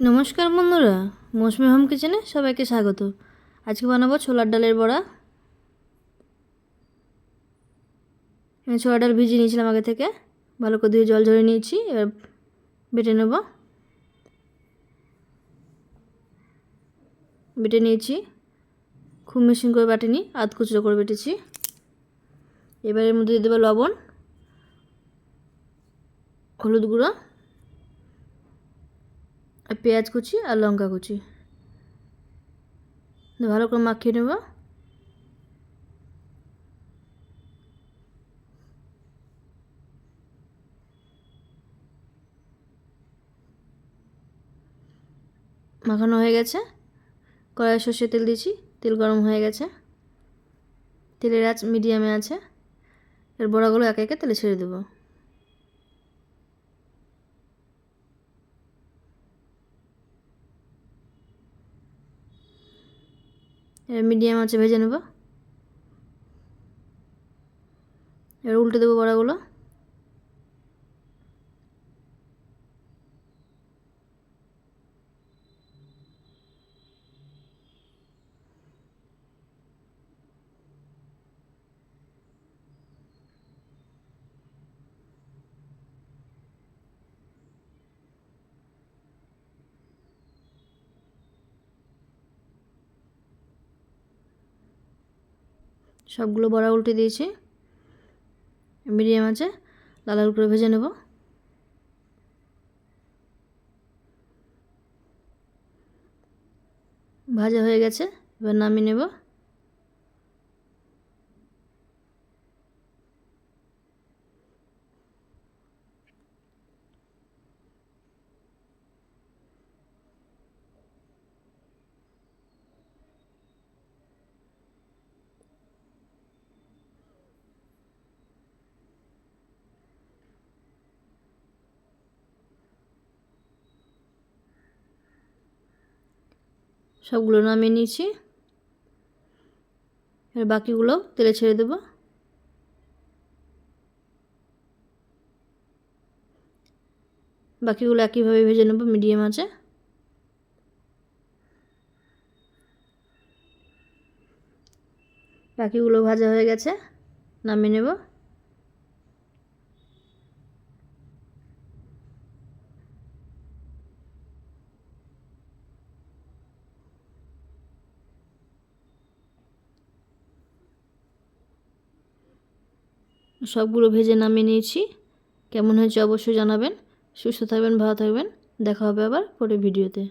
নমস্কার বন্ধুরা, মৌসুমি হোম কিচেনে সবাইকে স্বাগত। আজকে বানাবো ছোলার ডালের বড়া। আমি ছোলার ডাল ভিজিয়ে নিয়েছিলাম আগে থেকে। ভালো করে দিয়ে জল ঝরে নিয়েছি, এবার বেটে নেব। বেটে নিয়েছি। খুব মেশিন করে বাটিনি, আধ কুচড়ো করে বেটেছি। এবার এর মধ্যে দিয়ে দেবো লবণ, হলুদ গুঁড়ো। পেঁয়াজ কুচি আর লঙ্কা কুচি। ভালো করে মাখিয়ে নেব। মাখানো হয়ে গেছে। কড়াই সর্ষে তেল দিয়েছি, তেল গরম হয়ে গেছে। তেলের আঁচ মিডিয়ামে আছে। এর বড়াগুলো একে একে তেলে ছেড়ে দেবো। মিডিয়াম আছে ভেজে নেব। এবার উল্টে দেবো বড়াগুলো। সবগুলো বড়া উল্টে দিয়েছি। মিডিয়াম আছে। লাল লাল করে ভেজে নেব। ভাজা হয়ে গেছে। এবার নামিয়ে নেব। সবগুলো নামিয়ে নিয়েছি। এবার বাকিগুলো তেলে ছেড়ে দেব। বাকিগুলো একইভাবে ভেজে নেব, মিডিয়াম আছে। বাকিগুলো ভাজা হয়ে গেছে, নামিয়ে নেব। সবগুলো ভেজে নামিয়ে নিয়েছি। কেমন হয়েছে অবশ্যই জানাবেন। সুস্থ থাকবেন, ভালো থাকবেন। দেখা হবে আবার পরে ভিডিওতে।